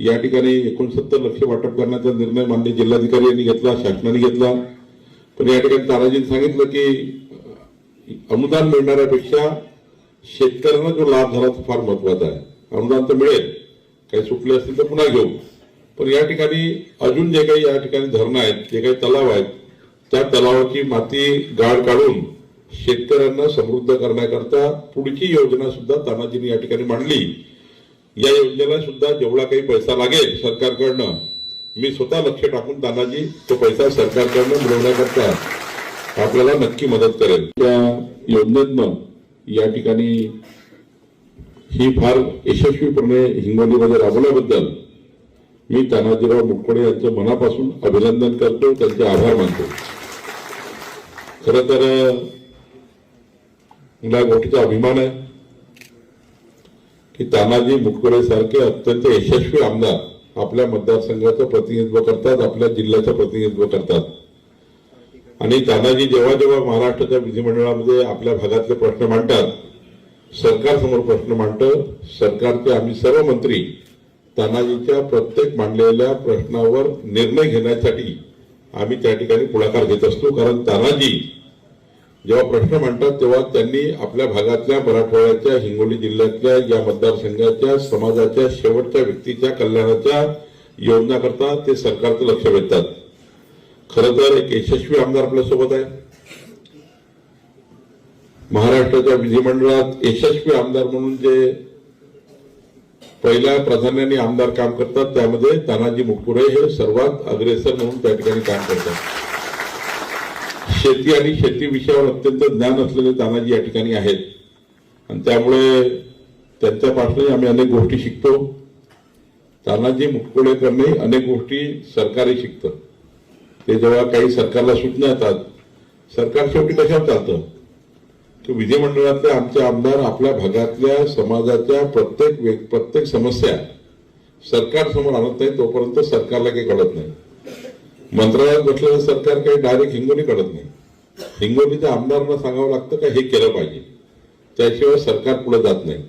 या ठिकाणी एकोणसत्तर लक्ष वाटप करण्याचा निर्णय माननीय जिल्हाधिकारी यांनी घेतला शासनाने घेतला. पण या ठिकाणी ताराजींनी सांगितलं की अनुदान मिळणाऱ्यापेक्षा शेतकऱ्यांना जो लाभ झाला तो फार महत्त्वाचा आहे. अनुदान तर मिळेल काही सुटले असतील तर पुन्हा घेऊ. पण या ठिकाणी अजून जे काही या ठिकाणी धरणं आहेत जे काही तलाव आहेत त्या तलावाची माती गाळ काढून शेतकऱ्यांना समृद्ध करण्याकरता पुढची योजना सुद्धा तानाजीने या ठिकाणी मांडली. या योजनेला सुद्धा जेवढा काही पैसा लागेल सरकारकडनं मी स्वतः लक्ष टाकून तानाजी तो पैसा सरकारकडनं मिळवण्याकरता आपल्याला नक्की मदत करेल. त्या योजनेतनं या ठिकाणी ही फार यशस्वीपणे हिंगोलीमध्ये राबवल्याबद्दल मी तानाजीराव मुटकुळे यांचं मनापासून अभिनंदन करतो त्यांचे आभार मानतो. खर तर मला या गोष्टीचा अभिमान आहे. की तानाजी मुटकुळे सारखे अत्यंत यशस्वी आमदार आपल्या मतदारसंघाचं प्रतिनिधित्व करतात आपल्या जिल्ह्याचं प्रतिनिधित्व करतात. आणि तानाजी जेव्हा जेव्हा महाराष्ट्राच्या विधिमंडळामध्ये आपल्या भागातले प्रश्न मांडतात सरकारसमोर प्रश्न मांडतं सरकारचे आम्ही सर्व मंत्री तानाजीच्या प्रत्येक मांडलेल्या प्रश्नावर निर्णय घेण्यासाठी आम्ही त्या ठिकाणी पुढाकार घेत असतो कारण तानाजी जेव्हा प्रश्न मांडतात तेव्हा त्यांनी आपल्या भागातल्या मराठवाड्याच्या हिंगोली जिल्ह्यातल्या या मतदारसंघाच्या समाजाच्या शेवटच्या व्यक्तीच्या कल्याणाच्या योजनाकरता ते सरकारचं लक्ष वेधतात. खरं तर एक यशस्वी आमदार आपल्यासोबत आहे. महाराष्ट्राच्या विधिमंडळात यशस्वी आमदार म्हणून जे पहिल्या प्राधान्याने आमदार काम करतात त्यामध्ये तानाजी मुटकुळे हे सर्वात अग्रेसर म्हणून त्या ठिकाणी काम करतात. शेती आणि शेती विषयावर अत्यंत ज्ञान असलेले तानाजी या ठिकाणी आहेत. आणि त्यामुळे त्यांच्यापासूनही आम्ही अनेक गोष्टी शिकतो. तानाजी मुटकुळेकरने अनेक गोष्टी सरकारही शिकतं ते जेव्हा काही सरकारला सूचना येतात सरकार शेवटी कशावर चालतं? की विधिमंडळातले आमचे आमदार आपल्या भागातल्या समाजाच्या प्रत्येक व्यक्- प्रत्येक समस्या सरकार समोर आणत नाही तोपर्यंत सरकारला काही कळत नाही. मंत्रालयात बसलेलं सरकार काही डायरेक्ट हिंगोली काढत नाही. हिंगोलीच्या आमदारांना सांगावं लागतं का हे केलं पाहिजे. त्याशिवाय सरकार पुढे जात नाही.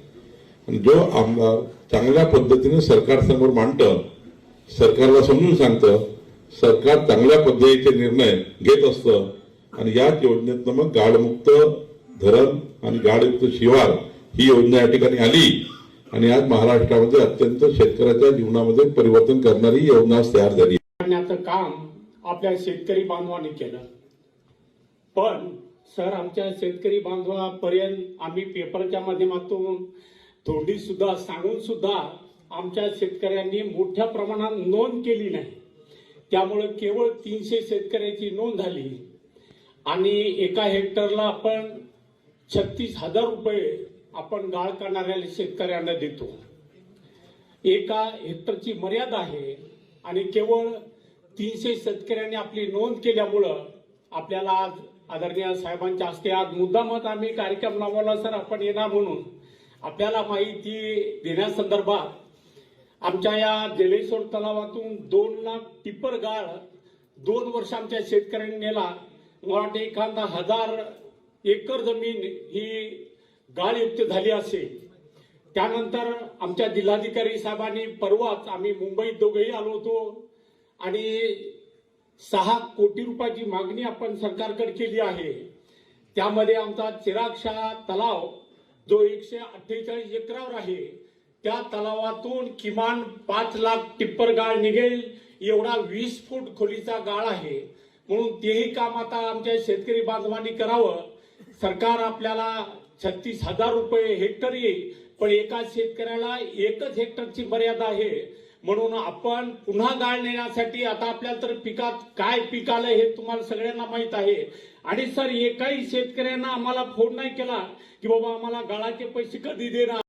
आणि जो आमदार चांगल्या पद्धतीने सरकार समोर मांडतं सरकारला समजून सांगतं सरकार चांगल्या पद्धतीचे निर्णय घेत असतं आणि याच योजनेतनं मग गाडमुक्त धरण आणि गाडयुक्त शिवार ही योजना या ठिकाणी आली. आणि आज महाराष्ट्रामध्ये अत्यंत शेतकऱ्याच्या जीवनामध्ये परिवर्तन करणारी योजना तयार झाली. करण्याचं काम आपल्या शेतकरी बांधवांनी केलं. पण सर आमच्या शेतकरी बांधवापर्यंत आम्ही पेपरच्या माध्यमातून थोडी सुद्धा सांगून सुद्धा आमच्या शेतकऱ्यांनी मोठ्या प्रमाणात नोंद केली नाही. त्यामुळे केवळ तीनशे शेतकऱ्याची नोंद झाली. आणि एका हेक्टरला आपण छत्तीस हजार रुपये आपण गाळ करणाऱ्या शेतकऱ्यांना देतो. एका हेक्टरची मर्यादा आहे. आणि केवळ तीनशे शेतकऱ्यांनी आपली नोंद केल्यामुळं आपल्याला आज आदरणीय साहेबांच्या हस्ते आज मुद्दामत आम्ही कार्यक्रम लावला सर आपण येणार म्हणून. आपल्याला माहिती देण्यासंदर्भात आमच्या या जलेश्वर तलावातून दोन लाख टिपर गाळ दोन वर्ष आमच्या शेतकऱ्यांनी नेला. मला वाटतं एखादा हजार एकर जमीन ही गाळयुक्त झाली असेल. त्यानंतर आमच्या जिल्हाधिकारी साहेबांनी परवाच आम्ही मुंबईत दोघेही आलो होतो. आणि सहा कोटी रुपयाची मागणी आपण सरकारकडे केली आहे. त्यामध्ये आमचा चिरागशाह तलाव जो एकशे अठ्ठेचाळीस एकरावर आहे त्या तलावातून किमान पाच लाख टिप्पर गाळ निघेल एवढा वीस फूट खोलीचा गाळ आहे. म्हणून तेही काम आता आमच्या शेतकरी बांधवांनी करावं. सरकार आपल्याला छत्तीस हजार रुपये हेक्टर येईल पण एका शेतकऱ्याला एकच हेक्टरची मर्यादा आहे. म्हणून आपण पुन्हा गाळ नेण्यासाठी आता आपल्याला तर पिकात काय पीक आलं हे तुम्हाला सगळ्यांना माहीत आहे. आणि सर एकाही शेतकऱ्यांना आम्हाला फोन नाही केला की बाबा आम्हाला गाळाचे पैसे कधी देणार?